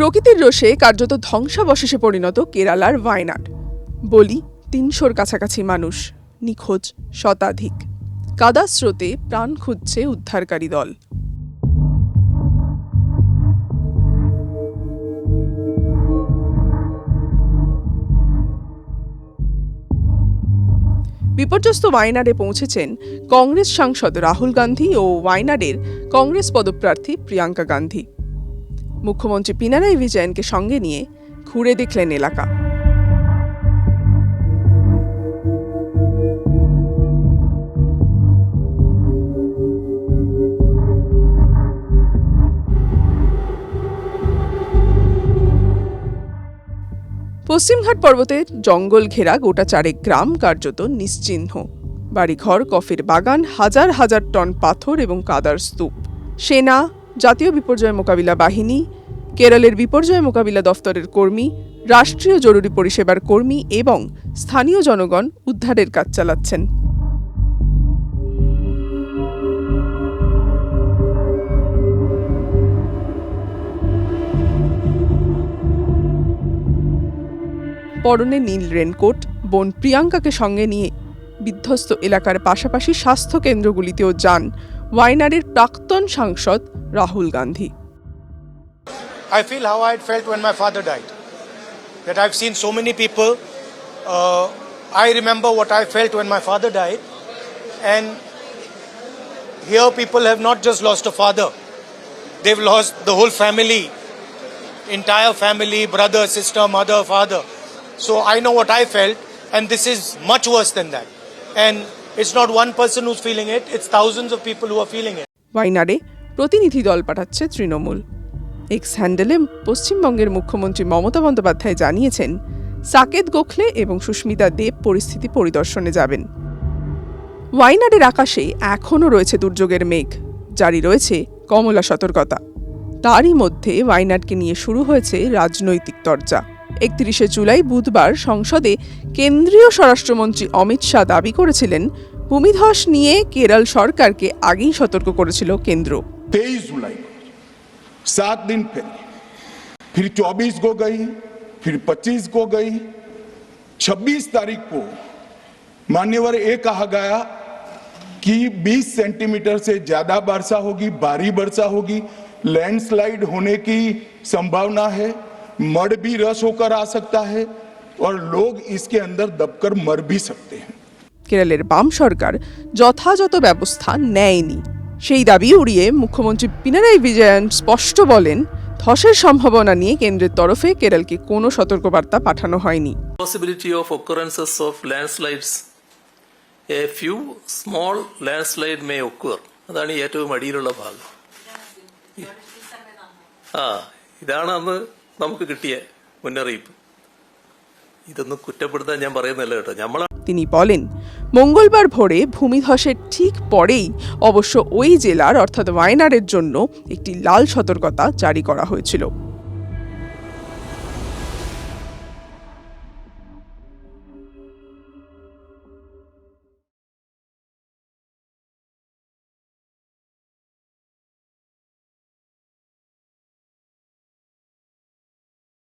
প্রকৃতির রোষে কার্যত ধ্বংসাবশেষে পরিণত কেরালার ওয়ায়নাড বলি, তিনশোর কাছাকাছি মানুষ, নিখোঁজ, শতাধিক। কাদা স্রোতে প্রাণ খুঁজছে উদ্ধারকারী দল। বিপর্যস্ত ওয়ায়নাডে পৌঁছেছেন কংগ্রেস সাংসদ রাহুল গান্ধী ও ওয়ায়নাডের কংগ্রেস পদপ্রার্থী প্রিয়াঙ্কা গান্ধী। মুখ্যমন্ত্রী পিনারাই বিজয়নকে সঙ্গে নিয়ে ঘুরে দেখলেন এলাকা। পশ্চিমঘাট পর্বতের জঙ্গল ঘেরা গোটা চারেক গ্রাম কার্যত নিশ্চিহ্ন। বাড়িঘর, কফির বাগান, হাজার হাজার টন পাথর এবং কাদার স্তূপ। সেনা, জাতীয় বিপর্যয় মোকাবিলা বাহিনী কেরলের বিপর্যয় মোকাবিলা দফতরের কর্মী, রাষ্ট্রীয় জরুরি পরিষেবার কর্মী এবং স্থানীয় জনগণ উদ্ধারের কাজ চালাচ্ছেন। পরনে নীল রেনকোট, বোন প্রিয়াঙ্কাকে সঙ্গে নিয়ে বিধ্বস্ত এলাকার পাশাপাশি স্বাস্থ্য কেন্দ্রগুলিতেও যান ওয়াইনাডের প্রাক্তন সাংসদ Rahul Gandhi. I feel how I had felt when my father died. That I've seen so many people. Uh, I remember what I felt when my father died. And here, people have not just lost a father, they've lost the whole family entire family brother, sister, mother, father. So I know what I felt, and this is much worse than that. And it's not one person who's feeling it, it's thousands of people who are feeling it. ওয়াইনাডে প্রতিনিধি দল পাঠাচ্ছে Trinamool x হ্যান্ডেলে পশ্চিমবঙ্গের মুখ্যমন্ত্রী মমতা বন্দ্যোপাধ্যায় জানিয়েছেন, সাকেত গোখলে এবং সুস্মিতা দেব পরিস্থিতি পরিদর্শনে যাবেন। ওয়াইনাডের আকাশে এখনও রয়েছে দুর্যোগের মেঘ, জারি রয়েছে কমলা সতর্কতা। তারই মধ্যে ওয়াইনাডকে নিয়ে শুরু হয়েছে রাজনৈতিক তর্জা। একত্রিশে জুলাই বুধবার সংসদে কেন্দ্রীয় স্বরাষ্ট্রমন্ত্রী অমিত শাহ দাবি করেছিলেন, ভূমিধস নিয়ে কেরল সরকারকে আগেই সতর্ক করেছিল কেন্দ্র। তেইশ জুলাই सात दिन पहले फिर चौबीस को गई फिर पच्चीस को गई छब्बीस तारीख को मान्यवर ये कहा गया कि 20 सेंटीमीटर से ज्यादा वर्षा होगी भारी वर्षा होगी लैंडस्लाइड होने की संभावना है मड भी रस होकर आ सकता है और लोग इसके अंदर दबकर मर भी सकते हैं কেরলের বাম সরকার যথাযথ ব্যবস্থা নেয়নি সেই দাবি উড়িয়ে মুখ্যমন্ত্রী পিনারাই বিজয়ন স্পষ্ট বলেন ধসের সম্ভাবনা নিয়ে কেন্দ্রের তরফে কেরলকে কোনো সতর্কবার্তা পাঠানো হয়নি possibility of occurrences of landslides a few small landslide may occur അതാണ് ഈ ഏറ്റവും അടിയിലുള്ള ഭാഗം ആ ഇതാണ് അന്ന് നമുക്ക് കിട്ടിയ മുന്നറിയിപ്പ് ഇതൊന്നും കുറ്റപ്പെടുത്താൻ ഞാൻ പറയുന്നില്ല കേട്ടോ നമ്മൾ তিনি বলেন মঙ্গলবার ভোরে ভূমিধসের ঠিক পরেই অবশ্য ওই জেলার, অর্থাৎ ওয়ায়নাডের জন্য একটি লাল সতর্কতা জারি করা হয়েছিল।